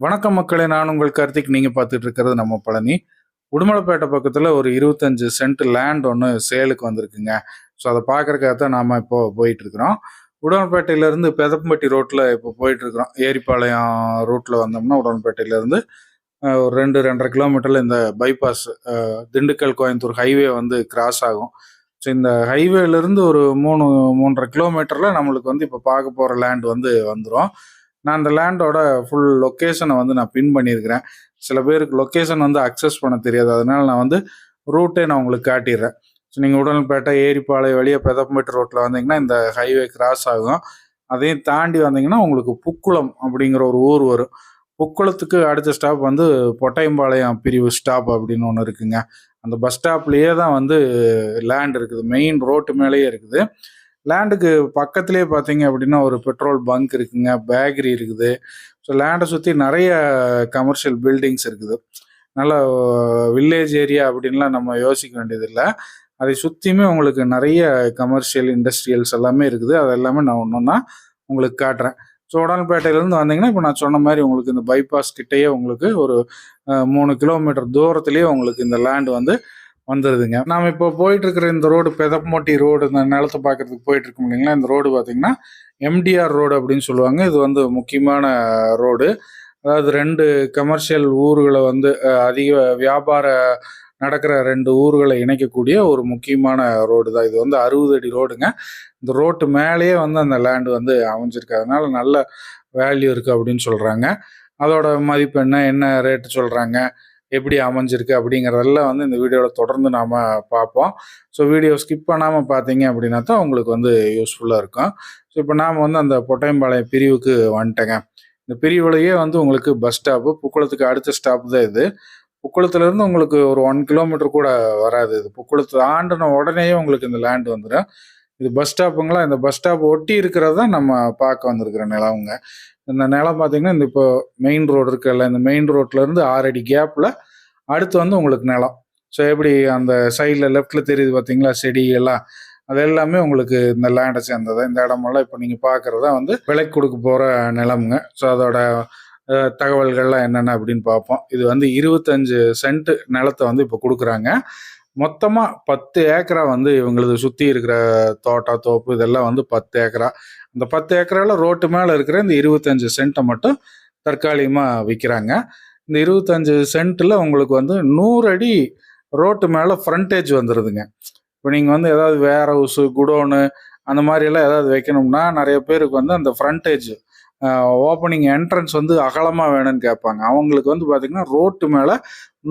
வணக்கம் மக்களே நான் உங்கள் கார்த்திக். நீங்கள் பார்த்துட்டு இருக்கிறது நம்ம பழனி. உடுமலைப்பேட்டை பக்கத்தில் ஒரு இருபத்தஞ்சு சென்ட் லேண்ட் ஒன்று சேலுக்கு வந்திருக்குங்க. ஸோ அதை பார்க்கறக்காக தான் நாம் இப்போ போயிட்டு இருக்கிறோம் பெதப்பம்பட்டி ரோட்டில் இப்போ போயிட்டுருக்குறோம் ஏரிப்பாளையம் ரூட்டில் வந்தோம்னா உடன்பேட்டையிலேருந்து ஒரு ரெண்டு ரெண்டரை கிலோமீட்டரில் இந்த பைபாஸ் திண்டுக்கல் கோயம்புத்தூர் ஹைவே வந்து கிராஸ் ஆகும். ஸோ இந்த ஹைவேலேருந்து ஒரு மூணு மூன்றரை கிலோமீட்டரில் நம்மளுக்கு வந்து இப்போ பார்க்க போகிற லேண்ட் வந்து வந்துடும் நான் அந்த லேண்டோட ஃபுல் லொக்கேஷனை வந்து நான் பின் பண்ணியிருக்கிறேன். சில பேருக்கு லொக்கேஷன் வந்து அக்சஸ் பண்ண தெரியாது. அதனால நான் வந்து ரூட்டே நான் உங்களுக்கு காட்டிடுறேன். ஸோ நீங்கள் உடல்பேட்டை ஏரிப்பாளைய வெளியே பெதப்பம்பேட்டு ரோட்டில் வந்தீங்கன்னா இந்த ஹைவே கிராஸ் ஆகும். அதையும் தாண்டி வந்தீங்கன்னா உங்களுக்கு புக்குளம் அப்படிங்கிற ஒரு ஊர் வரும். புக்குளத்துக்கு அடுத்த ஸ்டாப் வந்து பொட்டையம்பாளையம் பிரிவு ஸ்டாப் அப்படின்னு ஒன்று இருக்குங்க. அந்த பஸ் ஸ்டாப்லேயே தான் வந்து லேண்ட் இருக்குது. மெயின் ரோட்டு மேலேயே இருக்குது. லேண்டுக்கு பக்கத்துலேயே பார்த்தீங்க அப்படின்னா ஒரு பெட்ரோல் பங்க் இருக்குங்க பேக்கரி இருக்குது. ஸோ லேண்டை சுற்றி நிறைய கமர்ஷியல் பில்டிங்ஸ் இருக்குது. நல்ல வில்லேஜ் ஏரியா அப்படின்லாம் நம்ம யோசிக்க வேண்டியதில்லை. அதை சுற்றியுமே உங்களுக்கு நிறைய கமர்ஷியல் இண்டஸ்ட்ரியல்ஸ் எல்லாமே இருக்குது. அது எல்லாமே நான் ஒன்று ஒன்றா உங்களுக்கு காட்டுறேன். ஸோ உடன்பேட்டையிலேருந்து வந்தீங்கன்னா இப்போ நான் சொன்ன மாதிரி உங்களுக்கு இந்த பைபாஸ் கிட்டேயே உங்களுக்கு ஒரு மூணு கிலோமீட்டர் தூரத்துலேயே உங்களுக்கு இந்த லேண்ட் வந்து வந்துடுதுங்க நாம் இப்போ போயிட்டு இருக்கிற இந்த ரோடு பெதப்பமோட்டி ரோடு இந்த நிலத்தை பார்க்கறதுக்கு போயிட்டு இருக்கோம் இல்லைங்களா? இந்த ரோடு பார்த்தீங்கன்னா எம்டிஆர் ரோடு அப்படின்னு சொல்லுவாங்க. இது வந்து முக்கியமான ரோடு. அதாவது ரெண்டு கமர்ஷியல் ஊர்களை வந்து அதிக வியாபார நடக்கிற ரெண்டு ஊர்களை இணைக்கக்கூடிய ஒரு முக்கியமான ரோடு தான். இது வந்து அறுபது அடி ரோடுங்க. இந்த ரோட்டு மேலேயே வந்து அந்த லேண்ட் வந்து அமைஞ்சிருக்கு. அதனால நல்ல வேல்யூ இருக்குது அப்படின்னு சொல்கிறாங்க அதோட மதிப்பு என்ன என்ன ரேட்டு சொல்கிறாங்க எப்படி அமைஞ்சிருக்கு அப்படிங்கிறதெல்லாம் வந்து இந்த வீடியோவில் தொடர்ந்து நாம் பார்ப்போம். ஸோ வீடியோ ஸ்கிப் பண்ணாமல் பார்த்தீங்க அப்படின்னா தான் உங்களுக்கு வந்து யூஸ்ஃபுல்லாக இருக்கும். ஸோ இப்போ நாம் வந்து அந்த பொட்டையம்பாளையம் பிரிவுக்கு வந்துட்டேங்க. இந்த பிரிவுலையே வந்து உங்களுக்கு பஸ் ஸ்டாப்பு புக்குளத்துக்கு அடுத்த ஸ்டாப் தான் இது. புக்குளத்துலேருந்து உங்களுக்கு ஒரு ஒன் கிலோமீட்டர் கூட வராது இது. புக்குளத்து ஆண்டின உடனேயே உங்களுக்கு இந்த லேண்ட் வந்துடும். இது பஸ் ஸ்டாப்புங்களா இந்த பஸ் ஸ்டாப் ஒட்டி இருக்கிறது தான் நம்ம பார்க்க வந்திருக்கிற நிலவுங்க இந்த நிலம் பார்த்தீங்கன்னா இந்த இப்போ மெயின் ரோடு இருக்குல்ல இந்த மெயின் ரோட்லேருந்து ஆறடி கேப்பில் அடுத்து வந்து உங்களுக்கு நிலம். ஸோ எப்படி அந்த சைடில் லெஃப்டில் தெரியுது பார்த்தீங்களா செடி எல்லாம்? அது எல்லாமே உங்களுக்கு இந்த லேண்டை சேர்ந்தது. இந்த இடமெல்லாம் இப்போ நீங்கள் பார்க்குறதா வந்து விலைக்கு கொடுக்க போகிற நிலமுங்க. ஸோ அதோட தகவல்கள்லாம் என்னென்ன அப்படின்னு பார்ப்போம். இது வந்து இருபத்தஞ்சு சென்ட் நிலத்தை வந்து இப்போ கொடுக்குறாங்க. மொத்தமாக பத்து ஏக்கரா வந்து இவங்களது சுற்றி இருக்கிற தோட்டா தோப்பு இதெல்லாம் வந்து பத்து ஏக்கரா. அந்த பத்து ஏக்கரால் ரோட்டு மேலே இருக்கிற இந்த இருபத்தஞ்சு சென்ட்டை மட்டும் தற்காலிகமாக விற்கிறாங்க இந்த இருபத்தஞ்சு சென்ட்டில் உங்களுக்கு வந்து நூறு அடி ரோட்டு மேலே ஃப்ரண்டேஜ் வந்துடுதுங்க இப்போ நீங்கள் வந்து ஏதாவது வேர் ஹவுஸு குடோனு அந்த மாதிரிலாம் ஏதாவது வைக்கணும்னா நிறைய பேருக்கு வந்து அந்த ஃப்ரண்டேஜ் ஓப்பனிங் என்ட்ரன்ஸ் வந்து அகலமாக வேணும்னு கேட்பாங்க. அவங்களுக்கு வந்து பார்த்திங்கன்னா ரோட்டு மேலே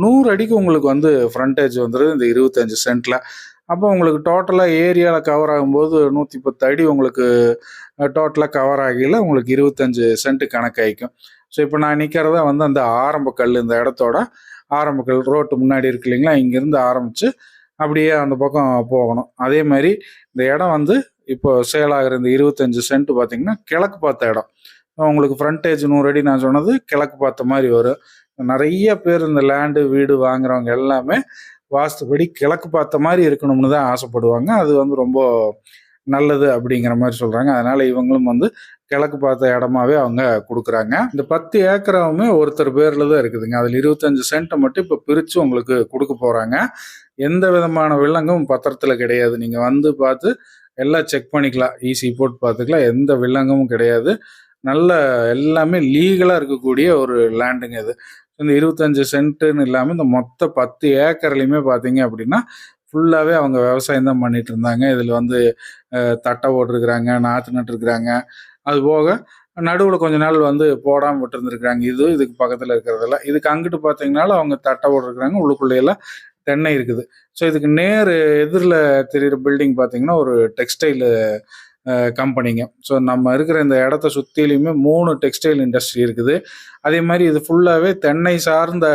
நூறு அடிக்கு உங்களுக்கு வந்து ஃப்ரண்டேஜ் வந்துடுது இந்த இருபத்தஞ்சு சென்ட்டில் அப்போ உங்களுக்கு டோட்டலாக ஏரியாவில் கவர் ஆகும்போது நூற்றி பத்து அடி உங்களுக்கு டோட்டலாக கவர் ஆகையில் உங்களுக்கு இருபத்தஞ்சு சென்ட் கணக்காயிக்கும் ஸோ இப்போ நான் நிற்கிறதா வந்து அந்த ஆரம்ப கல் இந்த இடத்தோட ஆரம்ப கல் ரோட்டு முன்னாடி இருக்கு இல்லைங்களா? இங்கேருந்து ஆரம்பித்து அப்படியே அந்த பக்கம் போகணும். அதே மாதிரி இந்த இடம் வந்து இப்போ சேலாகிற இந்த இருபத்தஞ்சு சென்ட் பார்த்தீங்கன்னா கிழக்கு பார்த்த இடம். உங்களுக்கு ஃப்ரண்டேஜ் நூறு அடி நான் சொன்னது கிழக்கு பார்த்த மாதிரி வரும். நிறைய பேர் இந்த லேண்டு வீடு வாங்குறவங்க எல்லாமே வாஸ்துபடி கிழக்கு பார்த்த மாதிரி இருக்கணும்னு தான் ஆசைப்படுவாங்க. அது வந்து ரொம்ப நல்லது அப்படிங்கிற மாதிரி சொல்கிறாங்க அதனால இவங்களும் வந்து கிழக்கு பார்த்த இடமாவே அவங்க கொடுக்குறாங்க. இந்த பத்து ஏக்கராவுமே ஒருத்தர் பேரில் தான் இருக்குதுங்க. அதில் இருபத்தஞ்சு சென்ட்டை மட்டும் இப்போ பிரித்து உங்களுக்கு கொடுக்க போகிறாங்க எந்த விதமான வில்லங்கும் பத்திரத்தில் கிடையாது. நீங்கள் வந்து பார்த்து எல்லாம் செக் பண்ணிக்கலாம். ஈஸி போட்டு பார்த்துக்கலாம். எந்த வில்லங்கமும் கிடையாது. நல்ல எல்லாமே லீகலாக இருக்கக்கூடிய ஒரு லேண்டுங்க இது. இந்த இருபத்தஞ்சு சென்ட்டுன்னு இல்லாமல் இந்த மொத்த பத்து ஏக்கர்லையுமே பார்த்தீங்க அப்படின்னா ஃபுல்லாகவே அவங்க விவசாயம் தான் பண்ணிட்டு இருந்தாங்க. இதில் வந்து தட்டை போட்டிருக்கிறாங்க நாற்று நட்டுருக்குறாங்க. அது போக நடுவில் கொஞ்ச நாள் வந்து போடாமல் விட்டுருந்துருக்குறாங்க. இது இதுக்கு பக்கத்தில் இருக்கிறதெல்லாம். இதுக்கு அங்கிட்டு பார்த்தீங்கன்னாலும் அவங்க தட்டை போட்டிருக்கிறாங்க. உள்ளுக்குள்ளேயெல்லாம் தென்னை இருக்குது. ஸோ இதுக்கு நேர் எதிரில் தெரிகிற பில்டிங் பார்த்தீங்கன்னா ஒரு டெக்ஸ்டைலு கம்பெனிங்க ஸோ நம்ம இருக்கிற இந்த இடத்த சுற்றிலையுமே மூணு டெக்ஸ்டைல் இண்டஸ்ட்ரி இருக்குது. அதே மாதிரி இது ஃபுல்லாகவே தென்னை சார்ந்த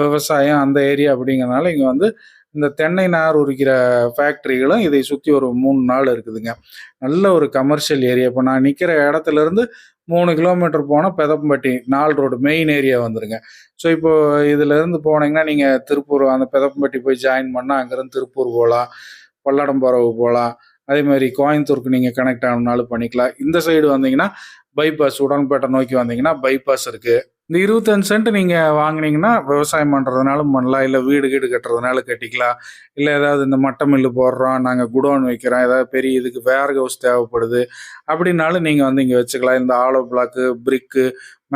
விவசாயம் அந்த ஏரியா அப்படிங்கிறனால இங்கே வந்து இந்த தென்னை நார் உரிக்கிற ஃபேக்ட்ரிகளும் இதை சுற்றி ஒரு மூணு நாள் இருக்குதுங்க. நல்ல ஒரு கமர்ஷியல் ஏரியா இப்போ நான் நிற்கிற இடத்துல இருந்து மூணு கிலோமீட்டர் போனால் பெதப்பம்பட்டி நால் ரோடு மெயின் ஏரியா வந்துருங்க. ஸோ இப்போது இதுலேருந்து போனீங்கன்னா நீங்கள் திருப்பூர் அந்த பெதப்பம்பட்டி போய் ஜாயின் பண்ணால் அங்கேருந்து திருப்பூர் போகலாம் பல்லடம்பரவு போகலாம் அதே மாதிரி கோயம்புத்தூருக்கு நீங்கள் கனெக்ட் ஆகணும்னாலும் பண்ணிக்கலாம் இந்த சைடு வந்தீங்கன்னா பைபாஸ் உடன்பேட்டை நோக்கி வந்தீங்கன்னா பைபாஸ் இருக்குது இந்த 25 சென்ட் நீங்கள் வாங்கினீங்கன்னா விவசாயம் பண்ணுறதுனாலும் பண்ணலாம். இல்லை வீடு கீடு கட்டுறதுனாலும் கட்டிக்கலாம். இல்லை ஏதாவது இந்த மட்ட மில்லு போடுறோம், நாங்கள் குடோன் வைக்கிறோம், ஏதாவது பெரிய இதுக்கு வேர் ஹவுஸ் தேவைப்படுது. அப்படின்னாலும் நீங்கள் வந்து இங்கே வச்சுக்கலாம். இந்த ஆலோ பிளாக்கு, பிரிக்கு,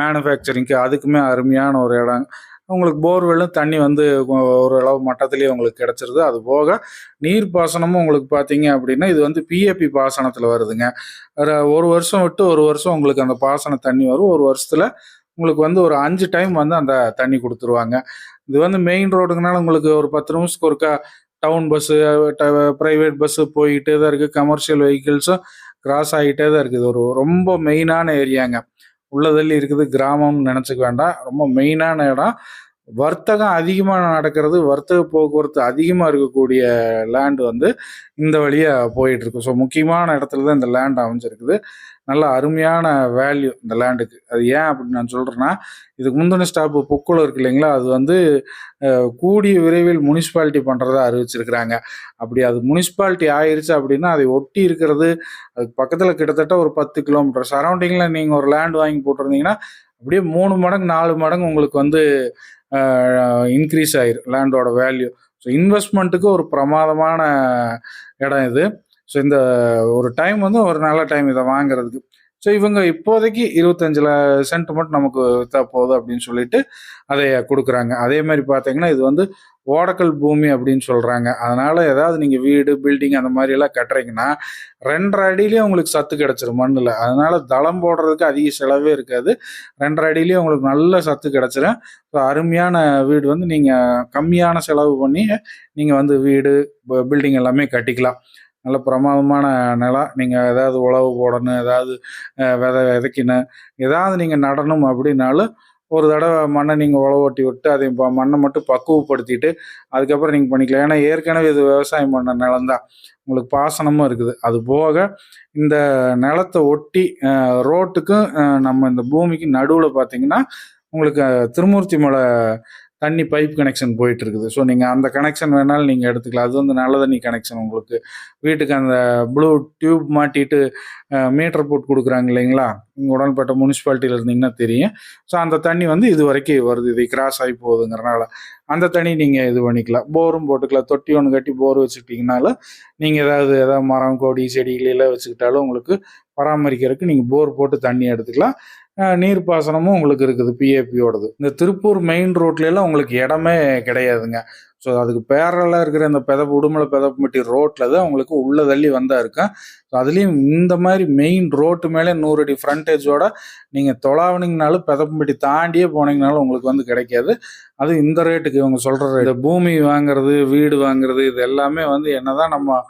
மேனுஃபேக்சரிங்க்கு அதுக்குமே அருமையான ஒரு இடம். உங்களுக்கு போர்வெல்லும் தண்ணி வந்து ஓரளவு மட்டத்திலேயே உங்களுக்கு கிடச்சிருது அது போக நீர் பாசனமும் உங்களுக்கு பார்த்தீங்க அப்படின்னா, இது வந்து பிஏபி பாசனத்தில் வருதுங்க. ஒரு வருஷம் விட்டு ஒரு வருஷம் உங்களுக்கு அந்த பாசன தண்ணி வரும். ஒரு வருஷத்தில் உங்களுக்கு வந்து ஒரு அஞ்சு டைம் வந்து அந்த தண்ணி கொடுத்துருவாங்க இது வந்து மெயின் ரோடுங்கனால உங்களுக்கு ஒரு 10 நிமிஷத்துக்கு ஒருக்கா டவுன் பஸ்ஸு, ட பஸ்ஸு போய்கிட்டே தான் இருக்குது கமர்ஷியல் வெஹிக்கிள்ஸும் கிராஸ் ஆகிட்டே தான் இருக்குது. ஒரு ரொம்ப மெயினான ஏரியாங்க. உள்ளதில் இருக்குது. கிராமம்னு நினச்சிக்க வேண்டாம். ரொம்ப மெயினான இடம். வர்த்தகம் அதிகமாக நடக்கிறது, வர்த்தக போக்குவரத்து அதிகமாக இருக்கக்கூடிய லேண்ட் வந்து இந்த வழியாக போயிட்டுருக்கு. ஸோ முக்கியமான இடத்துல தான் இந்த லேண்ட் அமைஞ்சிருக்குது. நல்ல அருமையான வேல்யூ இந்த லேண்டுக்கு. அது ஏன் அப்படின்னு நான் சொல்கிறேன்னா இதுக்கு முந்தின ஸ்டாப்பு புக்குள்ள இருக்கு இல்லைங்களா? அது வந்து கூடிய விரைவில் முனிசிபாலிட்டி பண்ணுறதா அறிவிச்சிருக்கிறாங்க. அப்படி அது முனிசிபாலிட்டி ஆயிடுச்சு அப்படின்னா, அதை ஒட்டி இருக்கிறது, அதுக்கு பக்கத்தில் கிட்டத்தட்ட ஒரு 10 கிலோமீட்டர் சரௌண்டிங்கில் நீங்கள் ஒரு லேண்ட் வாங்கி போட்டிருந்தீங்கன்னா, அப்படியே மூணு மடங்கு, நாலு மடங்கு உங்களுக்கு வந்து இன்க்ரீஸ் ஆயிரும் லேண்டோட வேல்யூ. ஸோ இன்வெஸ்ட்மெண்ட்டுக்கு ஒரு பிரமாதமான இடம் இது. ஸோ இந்த ஒரு டைம் வந்து ஒரு நல்ல டைம் இதை வாங்குறதுக்கு. ஸோ இவங்க இப்போதைக்கு இருபத்தஞ்சில் சென்ட் மட்டும் நமக்கு விற்றா போதும் அப்படின்னு சொல்லிட்டு, அதை கொடுக்குறாங்க அதே மாதிரி பார்த்தீங்கன்னா, இது வந்து ஓடக்கல் பூமி அப்படின்னு சொல்கிறாங்க அதனால் ஏதாவது நீங்கள் வீடு, பில்டிங் அந்த மாதிரிலாம் கட்டுறீங்கன்னா, 2 1/2 அடியிலேயே உங்களுக்கு சத்து கிடச்சிரும் மண்ணில் அதனால் தளம் போடுறதுக்கு அதிக செலவே இருக்காது. 2 1/2 அடியிலேயே உங்களுக்கு நல்ல சத்து கிடச்சிரும் ஸோ அருமையான வீடு வந்து நீங்கள் கம்மியான செலவு பண்ணி, நீங்கள் வந்து வீடு, பில்டிங் எல்லாமே கட்டிக்கலாம். நல்ல பிரமாதமான நிலம். நீங்கள் ஏதாவது உழவு போடணும், ஏதாவது விதை விதைக்கணும், ஏதாவது நீங்கள் நடணும் அப்படின்னாலும், ஒரு தடவை மண்ணை நீங்கள் உழவு ஓட்டி விட்டு, அதை ப மண்ணை மட்டும் பக்குவப்படுத்திட்டு, அதுக்கப்புறம் நீங்கள் பண்ணிக்கலாம். ஏன்னா ஏற்கனவே இது விவசாயம் பண்ண நிலம்தான் உங்களுக்கு பாசனமும் இருக்குது. அது போக இந்த நிலத்தை ஒட்டி ரோட்டுக்கும் நம்ம இந்த பூமிக்கு நடுவில் பார்த்தீங்கன்னா, உங்களுக்கு திருமூர்த்தி மலை தண்ணி பைப் கனெக்ஷன் போயிட்டு இருக்குது ஸோ நீங்கள் அந்த கனெக்ஷன் வேணாலும் நீங்கள் எடுத்துக்கலாம். அது வந்து நல்ல தண்ணி கனெக்ஷன் உங்களுக்கு. வீட்டுக்கு அந்த ப்ளூ டியூப் மாட்டிட்டு மீட்டர் போட்டு கொடுக்குறாங்க இல்லைங்களா? நீங்க உடன்பட்ட முனிசிபாலிட்டியில் இருந்தீங்கன்னா தெரியும். ஸோ அந்த தண்ணி வந்து இது வரைக்கும் வருது. இது கிராஸ் ஆகி போகுதுங்கிறனால. அந்த தண்ணி நீங்கள் இது பண்ணிக்கலாம். போரும் போட்டுக்கலாம். தொட்டி ஒன்று கட்டி போர் வச்சுக்கிட்டீங்கனாலும், நீங்கள் ஏதாவது ஏதாவது மரம், கொடி, செடிகளெல்லாம் வச்சுக்கிட்டாலும் உங்களுக்கு பராமரிக்கிறதுக்கு நீங்கள் போர் போட்டு தண்ணி எடுத்துக்கலாம். நீர்ப்பாசனமும் நீர் பாசனமும் உங்களுக்கு இருக்குது பிஏபியோடது. இந்த திருப்பூர் மெயின் ரோட்லலாம் உங்களுக்கு இடமே கிடையாதுங்க. ஸோ அதுக்கு பேரலாக இருக்கிற இந்த பெதப்பு உடுமலை பெதப்பட்டி ரோட்டில் தான் உங்களுக்கு உள்ள தள்ளி வந்தா இருக்கும். அதுலேயும் இந்த மாதிரி மெயின் ரோட்டு மேலே நூறு அடி ஃப்ரண்டேஜோட நீங்கள் தொலாவினீங்கனாலும் பெதப்பம்பட்டி தாண்டியே போனீங்கனாலும் உங்களுக்கு வந்து கிடைக்காது. அதுவும் இந்த ரேட்டுக்கு இவங்க சொல்கிற ரேட். பூமி வாங்குறது, வீடு வாங்குறது இது எல்லாமே வந்து என்னதான் நம்ம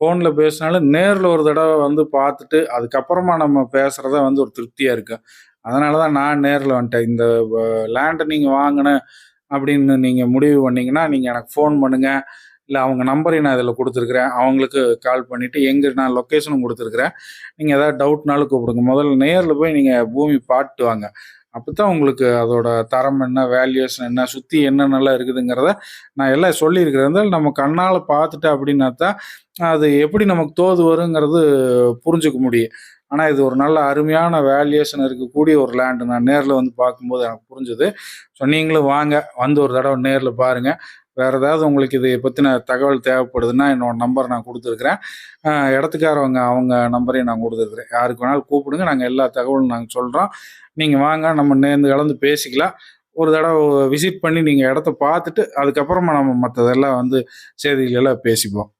ஃபோனில் பேசினாலும், நேரில் ஒரு தடவை வந்து பார்த்துட்டு, அதுக்கப்புறமா நம்ம பேசுறது வந்து ஒரு திருப்தியாக இருக்கும். அதனால தான் நான் நேரில் வந்துட்டேன். இந்த லேண்டை நீங்கள் வாங்கினேன் அப்படின்னு நீங்கள் முடிவு பண்ணிங்கன்னா நீங்கள் எனக்கு ஃபோன் பண்ணுங்கள் இல்லை அவங்க நம்பரையும் நான் இதில் கொடுத்துருக்குறேன் அவங்களுக்கு கால் பண்ணிவிட்டு எங்கே நான் லொக்கேஷனும் கொடுத்துருக்குறேன் நீங்கள் எதாவது டவுட்னாலும் கூப்பிடுங்க. முதல்ல நேரில் போய் நீங்கள் பூமி பார்த்துட்டு வாங்க. அப்பதான் உங்களுக்கு அதோட தரம் என்ன, வேல்யூஷன் என்ன, சுற்றி என்னென்னலாம் இருக்குதுங்கிறத நான் எல்லாம் சொல்லியிருக்கிறேன். இருந்தாலும் நம்ம கண்ணால் பார்த்துட்டு அப்படின்னா தான், அது எப்படி நமக்கு தோது வருங்கிறது புரிஞ்சுக்க முடியும். ஆனால் இது ஒரு நல்ல அருமையான வேல்யூஷன் இருக்கக்கூடிய ஒரு லேண்டு நான் நேரில் வந்து பார்க்கும்போது எனக்கு புரிஞ்சது. ஸோ நீங்களும் வாங்க. வந்து ஒரு தடவை நேரில் பாருங்கள் வேறு ஏதாவது உங்களுக்கு இதை பற்றின தகவல் தேவைப்படுதுன்னா, என்னோட நம்பர் நான் கொடுத்துருக்குறேன் இடத்துக்காரவங்க அவங்க நம்பரையும் நான் கொடுத்துருக்குறேன் யாருக்கு வேணாலும் கூப்பிடுங்க. நாங்கள் எல்லா தகவலும் நாங்கள் சொல்கிறோம் நீங்கள் வாங்க. நம்ம நேர்ந்து கலந்து பேசிக்கலாம். ஒரு தடவை விசிட் பண்ணி நீங்கள் இடத்த பார்த்துட்டு, அதுக்கப்புறமா நம்ம மற்றதெல்லாம் வந்து செய்திகளெல்லாம் பேசிப்போம்.